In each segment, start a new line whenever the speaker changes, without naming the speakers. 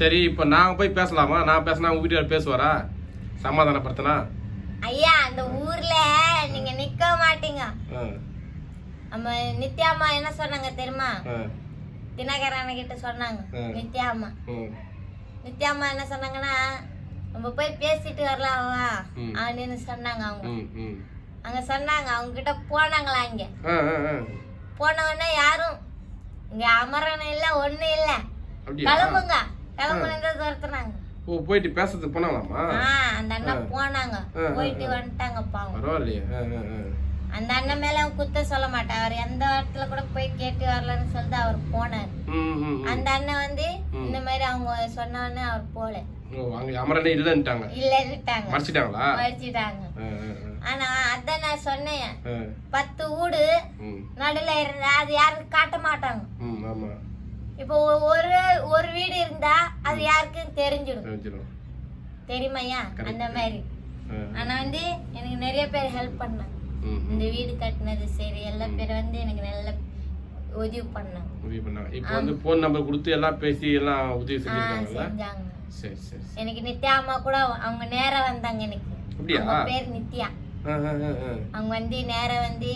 சரி இப்போ நான் போய் பேசலாமா? நான் பேசினா உங்க வீட்டுக்காரர் பேசுவாரா? சமாதானப்படுத்தினா
ஐயா அந்த ஊர்ல நீங்க நிக்க மாட்டீங்க. நம்ம நித்யாம்மா என்ன சொன்னாங்க தெரியுமா? தினகரன் கிட்ட சொன்னாங்க.
ம்.
நித்யாம்மா
ம்
நித்யாம்மா என்ன சொன்னாங்கன்னா நம்ம போய் பேசிட்டு வரலாம். அப்படின்னு சொன்னாங்க அவங்க. அங்க சொன்னாங்க. அவங்க கிட்ட போனாங்களா இங்க? போன உடனே யாரும் இங்க அமரன் இல்ல ஒண்ணு இல்ல. கிளம்புங்க. கிளம்புன்னு துரத்துனாங்க.
ஓ போயிட்டு பேசுறதுக்கு போனாங்களாமா
அந்த அண்ணன் போனாங்க. போயிட்டு வந்துட்டாங்க பாவம்.
பரவாயில்லையே.
அந்த அண்ணன் மேல அவன் குத்த சொல்ல மாட்டான். அவர் எந்த இடத்துல கூட போய் கேட்டு வரலன்னு சொல்லிட்டு அவர் போனார். அந்த அண்ணன் வந்து இந்த மாதிரி அவங்க சொன்ன உடனே அவர் போல.
அமரனே இல்லைன்ட்டாங்க.
இல்லன்னுட்டாங்க
மறைச்சிட்டாங்களா?
மறைச்சிட்டாங்க. ஆனா அதான் நான் சொன்னேன். பத்து வீடு நடுல இருந்தா அது யாரும் காட்ட மாட்டாங்க. இப்போ ஒரு ஒரு வீடு இருந்தா அது யாருக்கும் தெரிஞ்சிடும். தெரியுமையா அந்த மாதிரி. ஆனா வந்து எனக்கு நிறைய பேர் ஹெல்ப் பண்ணாங்க. இந்த வீடு கட்டினது சரி எல்லா பேர் வந்து எனக்கு நல்ல உதவி பண்ணாங்க.
உதவி பண்ணாங்க. இப்போ வந்து ஃபோன் நம்பர் கொடுத்து எல்லாம் பேசி எல்லாம் உதவி
செஞ்சாங்க.
சரி சரி.
எனக்கு நித்யா அம்மா கூட அவங்க நேரா வந்தாங்க எனக்கு.
அப்படியா?
பேர் நித்யா. அவங்க வந்து நேரா வந்து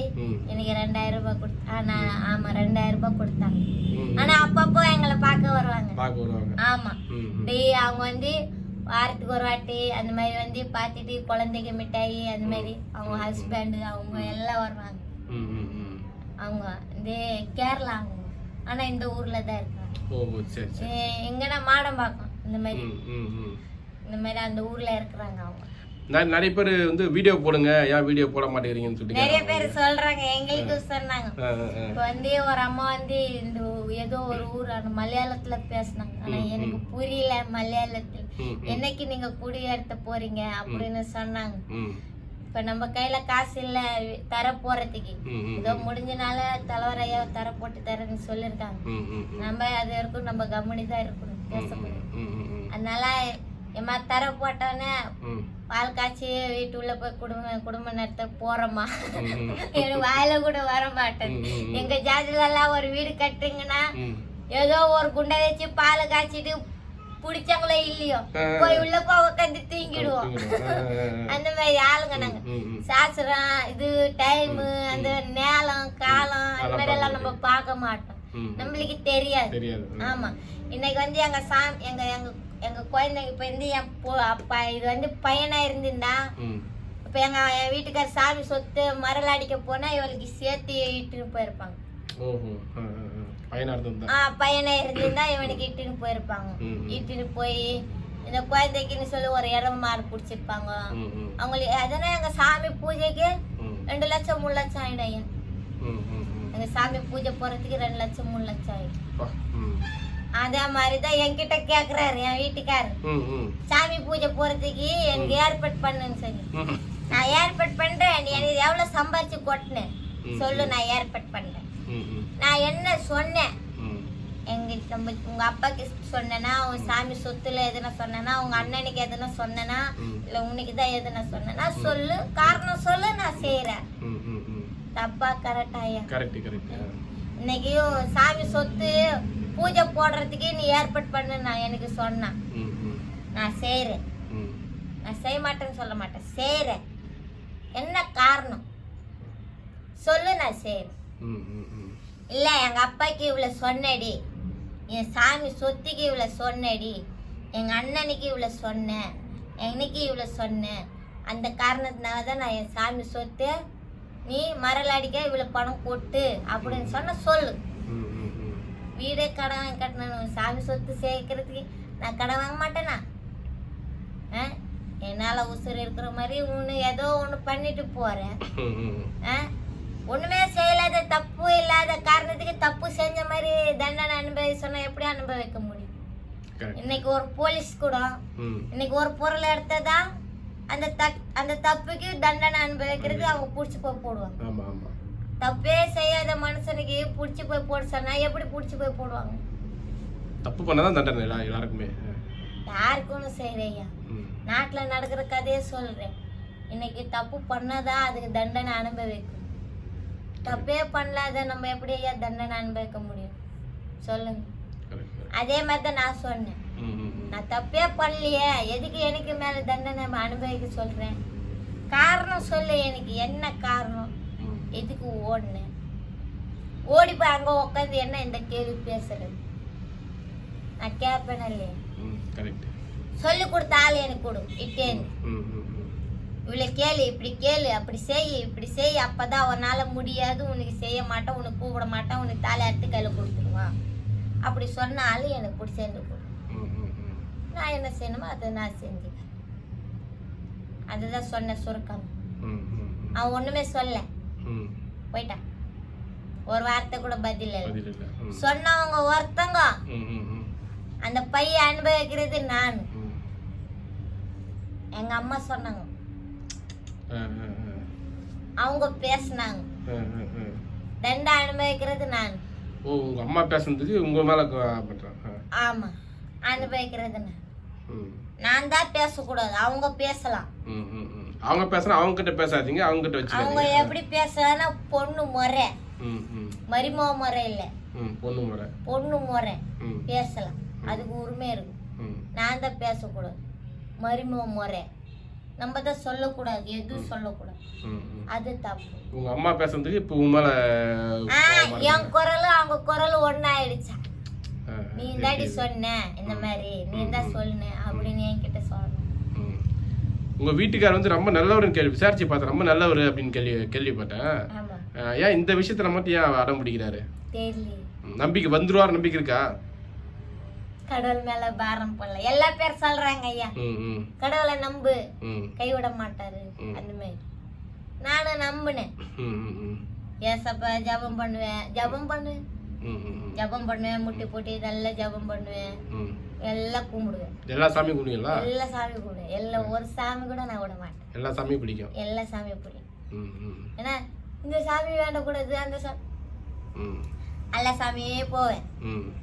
எனக்கு ரெண்டாயிரம் ரூபாய் கொடுத்தா நான் ஆமா ரெண்டாயிரம் ரூபாய் கொடுத்தாங்க. அப்பப்போ எங்களை பார்க்க வருவாங்க.
பார்க்க வருவாங்க.
ஆமா. டேய் அவங்க வந்து வாரத்துக்கு ஒரு வாட்டி அந்த மாதிரி வந்து பார்த்துட்டு குழந்தைங்க மிட்டாய் அந்த மாதிரி அவங்க ஹஸ்பண்ட் அவங்க எல்லாம் வருவாங்க. அவங்க இந்த கேரளா அவங்க. ஆனா இந்த ஊர்ல தான் இருக்காங்க. எங்கன்னா மாடம்பாக்கம் இந்த மாதிரி. இந்த மாதிரி அந்த ஊர்ல இருக்கிறாங்க அவங்க.
நிறைய பேர் வந்து வீடியோ போடுங்க. ஏன் வீடியோ போட மாட்டேங்கிறீங்கன்னு சொல்லிட்டு
நிறைய பேர் சொல்றாங்க. எங்களுக்கு சொன்னாங்க. இப்ப வந்து ஒரு அம்மா வந்து இந்த ஏதோ ஒரு ஊர் அந்த மலையாளத்துல பேசுனாங்க. ஆனா எனக்கு புரியல மலையாளத்துல. என்னைக்கு நீங்க குடியேற்ற போறீங்க அப்படின்னு சொன்னாங்க. இப்ப நம்ம கையில காசு இல்ல தர போறதுக்கு. ஏதோ முடிஞ்சனால தலைவரையா தர போட்டு தரேன்னு சொல்லிருக்காங்க. நம்ம அது வரைக்கும் நம்ம கவனி தான் இருக்கணும்
ம்
அதனால எம்மா தர போட்டோன்னே பால் காய்ச்சி வீட்டுள்ள போய் குடும்பம் குடும்பம் நடத்த போறோமா? எனக்கு வாயில கூட வர மாட்டேன். எங்க ஜாதியில எல்லாம் ஒரு வீடு கட்டுறீங்கன்னா
ம்
ஏதோ ஒரு குண்டை வச்சு பால் காய்ச்சிட்டு பிடிச்சாங்களோ இல்லையோ. போய் உள்ள போய் உட்காந்து தூங்கிடுவோம். அந்த மாதிரி ஆளுங்க நாங்க. சாஸ்திரம் இது டைம் அந்த நேரம் காலம் அந்த மாதிரி எல்லாம் நம்ம பார்க்க மாட்டோம். நம்மளுக்கு தெரியாது. ஆமா. இன்னைக்கு வந்து எங்க சாமி எங்க எங்க எங்க குழந்தைங்க இப்ப வந்து என் அப்பா இது வந்து பையனா இருந்திருந்தா
ம்.
இப்ப எங்க என் வீட்டுக்கார சாமி சொத்து மரல் அடிக்க போனா இவளுக்கு சேர்த்து இட்டுன்னு போயிருப்பாங்க.
பையனா
இருந்திருந்தா. இவனுக்கு இட்டுன்னு போயிருப்பாங்க. இட்டுன்னு போய் இந்த குழந்தைக்குன்னு சொல்லி ஒரு இடம் மாடு பிடிச்சிருப்பாங்க. அவங்களுக்கு அதனால எங்க சாமி பூஜைக்கு ரெண்டு லட்சம் மூணு லட்சம் ஆயிடும் எங்க சாமி பூஜை போறதுக்கு ரெண்டு லட்சம் மூணு லட்சம் ஆயிடும். அதே மாதிரிதான் என்கிட்ட கேக்குறாரு என் வீட்டுக்காரர் சாமி பூஜை போறதுக்கு எனக்கு ஏற்பாடு பண்ணுன்னு சொல்லி. நான் ஏற்பாடு பண்றேன் நீ எனக்கு எவ்வளவு சம்பாரிச்சு கொட்டினேன். சொல்லு நான் ஏற்பாடு பண்றேன். நான் என்ன சொன்னேன்? எங்க நம்ம உங்க அப்பாக்கு சொன்னேனா உன் சாமி சொத்துல எதுனா சொன்னேனா உங்க அண்ணனுக்கு எதுனா சொன்னேனா. இல்ல உனக்கு தான் எதுனா சொன்னேனா சொல்லு. காரணம் சொல்லு நான் செய்யறேன் தப்பா கரெக்டாயா
கரெக்ட் கரெக்ட்
இன்னைக்கு சாமி சொத்து பூஜை போடுறதுக்கு நீ ஏற்பாடு பண்ணு நான் எனக்கு சொன்னான். நான் செய்யறேன்
ம்.
நான் செய்ய மாட்டேன்னு சொல்ல மாட்டேன். செய்யறேன் என்ன காரணம்? சொல்லு நான்
ம்
இல்ல எங்க அப்பாக்கு இவ்வளவு சொன்னடி. என் சாமி சொத்துக்கு இவ்வளவு சொன்னடி. எங்க அண்ணனுக்கு இவ்வளவு சொன்னேன். எனக்கு இவ்வளவு சொன்னேன். அந்த காரணத்தினால தான் நான் என் சாமி சொத்து நீ மரல் அடிக்க இவ்வளவு பணம் கொட்டு அப்படின்னு சொன்ன சொல்லு. வீடே கடன் வாங்கி கட்டணும் சாமி சொத்து சேர்க்கறதுக்கு நான் கடன் வாங்க மாட்டேனா? என்னால உசுறு இருக்கிற மாதிரி ஒன்று ஏதோ ஒன்று பண்ணிட்டு போறேன்.
ம் ம்
ஆ? ஒண்ணுமே செய்யலாத தப்பு இல்லாத காரணத்துக்கு தப்பு செஞ்ச மாதிரி தண்டனை அனுபவி சொன்னா எப்படி அனுபவிக்க முடியும்? இன்னைக்கு ஒரு போலீஸ் கூட இன்னைக்கு ஒரு பொருள் எடுத்ததா அந்த தக் அந்த தப்புக்கு தண்டனை அனுபவிக்கிறது அவங்க புடிச்சு போய் போடுவாங்க. தப்பே செய்யாத மனுஷனுக்கு புடிச்சு போய் போட சொன்னா எப்படி புடிச்சு போய் போடுவாங்க?
தப்பு பண்ணாதான் தண்டனை எல்லா எல்லாருக்குமே.
யாருக்கும் செய்யறையா
ம்.
நாட்டுல நடக்கிற கதையை சொல்றேன். இன்னைக்கு தப்பு பண்ணாதான் அதுக்கு தண்டனை அனுபவிக்கும். தப்பே பண்ணலாத நம்ம எப்படி ஐயா தண்டனை அனுபவிக்க முடியும்? சொல்லுங்க. அதே மாதிரி தான் நான் சொன்னேன். நான் தப்பே பண்ணலையே. எதுக்கு எனக்கு மேல தண்டனை அனுபவிக்க சொல்றேன்? காரணம் சொல்லு எனக்கு. என்ன காரணம். எதுக்கு ஓடினேன்? ஓடி போய் அங்க உட்காந்து என்ன இந்த கேள்வி பேசுறது நான் கேட்பேன் இல்லையா. சொல்லி கொடுத்த ஆள் எனக்கு கொடு இட்டேன்னு. இவ்வளோ கேளு இப்படி கேளு அப்படி செய் இப்படி செய் அப்பதான் உன்னால முடியாது உனக்கு செய்ய மாட்டேன் உனக்கு கூப்பிட மாட்டேன் உனக்கு தாலி அறுத்து கையில் கொடுத்துருவான் அப்படி சொன்ன ஆள் எனக்கு கொடு
ம், ம்.
நான் என்ன செய்யணுமோ அதை நான் செஞ்சுக்கிறேன் அதுதான் சொன்ன சுருக்கம். அவன் ஒண்ணுமே சொல்ல. போயிட்டான் ஒரு வார்த்தை கூட பதில் இல்லை. சொன்னவங்க ஒருத்தங்க. அந்த பையன் அனுபவிக்கிறது நான். எங்க அம்மா சொன்னாங்க. அவங்க பேசினாங்க. தண்டை அனுபவிக்கிறது நான்
ஓ உங்க அம்மா பேசுனதுக்கு உங்க மேல.
ஆமா அனுபவிக்கிறது நான். நான் தான் பேசக்கூடாது அவங்க பேசலாம்.
அவங்க பேசுனா அவங்க கிட்ட பேசாதீங்க அவங்க கிட்ட
அவங்க
வச்சுக்காதீங்க
எப்படி பேசலாம்னா பொண்ணு முறை
ம், ம்,
மருமக முறை இல்லை.
பொண்ணு முறை.
பொண்ணு முறை. பேசலாம். அதுக்கு உரிமை இருக்கு
ம்.
நான் தான் பேசக்கூடாது. மருமக முறை. நம்ம தான் சொல்லக்கூடாது. எதுவும் சொல்லக்கூடாது. அது தப்பு.
உங்க அம்மா பேசுனதுக்கு இப்போ உங்க மேல
ஆ
கோவமா
என். குரல் அவங்க குரல் ஒன்னாயிடுச்சா. நீ தாடி சொன்ன இந்த மாதிரி. நீ தான் சொன்ன அப்படின்னு என்கிட்ட சொல்லணும்.
உங்க வீட்டுக்காரர் வந்து ரொம்ப நல்லவர்னு கேள்வி விசாரிச்சு பார்த்தேன். ரொம்ப நல்லவர் அப்படின்னு கேள்வி கேள்விப்பட்டேன். ஏன் இந்த விஷயத்துல மட்டும் ஏன் அடம் பிடிக்கிறாரு? நம்பிக்கை வந்துருவார் நம்பிக்கை இருக்கா?
கடவுள் மேல பாரம் போடல. எல்லா பேர் சொல்றாங்க ஐயா. கடவுளை நம்பு. கைவிட மாட்டாரு. அந்த மாதிரி. நானும் நம்பினேன். ஏசப்பா ஜெபம் பண்ணுவேன். ஜெபம் பண்ணுவேன் ஜெபம் பண்ணுவேன். முட்டி போட்டு நல்லா ஜெபம் பண்ணுவேன். எல்லாம் கும்பிடுவேன்.
எல்லா சாமியும் கும்பிடுவீங்களா?
எல்லா சாமி கும்பிடுவேன். எல்லா ஒரு சாமி கூட நான் விட மாட்டேன்.
எல்லா சாமியும் பிடிக்கும்.
எல்லா சாமியும் பிடிக்கும். ஏன்னா இந்த சாமி வேண்டக்கூடாது அந்த சாமி
ம்.
எல்லா சாமியே போவேன்.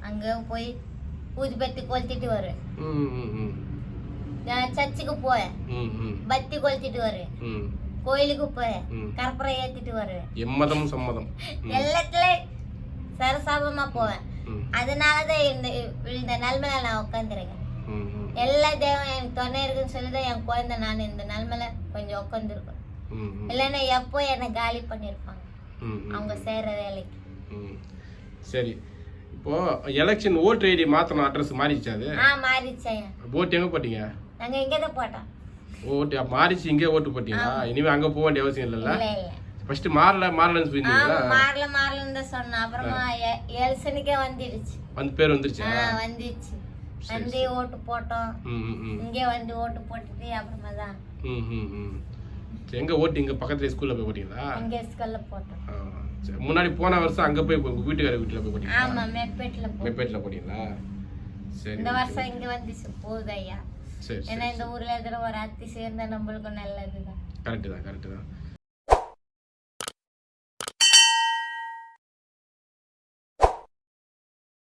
அங்கே போய் ஊதி பத்தி கொளுத்திட்டு வருவேன். நான் சர்ச்சுக்கு போவேன். பத்தி கொளுத்திட்டு வருவேன். கோயிலுக்கு போவேன். கற்பூரம் ஏத்திட்டு வருவேன்.
எம்மதம் சம்மதம். ம்.
எல்லாத்துலயும் சரசாபமா போவேன். அதனாலதான் இந்த இந்த நிலைமையில நான் உட்காந்துருக்கேன் எல்லா தெய்வம் எனக்கு துணை இருக்குன்னு சொல்லிதான் என் குழந்தை நான் இந்த நிலைமையில கொஞ்சம் உட்காந்துருக்கேன் இல்லைன்னா எப்போ என்னை காலி பண்ணியிருப்பாங்க? அவங்க செய்யற வேலைக்கு.
சரி. இப்போ எலெக்ஷன் ஓட்டு ஐடி மாற்றணும் அட்ரஸ் மாறிடுச்சு அது?
ஆ மாறிச்சையா
ஓட்டு எங்கே போட்டீங்க?
நாங்க இங்கே தான் போட்டோம்
ஓட்டு மாறிச்சு இங்கே ஓட்டு போட்டீங்களா? இனிமே அங்கே போக வேண்டிய அவசியம்
இல்ல
ஃபர்ஸ்ட் மாறல மாறலன்னு சொல்லியிருந்தீங்களா
ஆமா மாறல மாறலன்னு தான் சொன்னேன் அப்புறமா எ- எல்சனுக்கே வந்துடுச்சு.
வந்து பேர் வந்துருச்சா?
ஆ வந்துடுச்சு வந்து ஓட்டு போட்டோம். இங்கே வந்து ஓட்டு போட்டுட்டு அப்புறமா தான்.
ம் ம் ம் எங்கே ஓட்டு இங்கே பக்கத்துல ஸ்கூலில் போய் போட்டீங்களா
இங்கே ஸ்கூல்ல போட்டோம்.
ஆ, சரி முன்னாடி போன வருஷம் அங்கே போய் உங்கள் வீட்டுக்கார வீட்டில் போய் போட்டீங்களா
ஆமா மெப்பேட்டில் போட்டோம்.
மெப்பேட்டில் போட்டீங்களா சரி
இந்த வருஷம் இங்க வந்துச்சு போகுது ஐயா
சரி
ஏன்னா
சரி.
இந்த ஊர்ல இருக்கிற ஒரு அத்தி சேர்ந்தா நம்மளுக்கும் நல்லதுதான்.
கரெக்டு தான் கரெக்டு தான்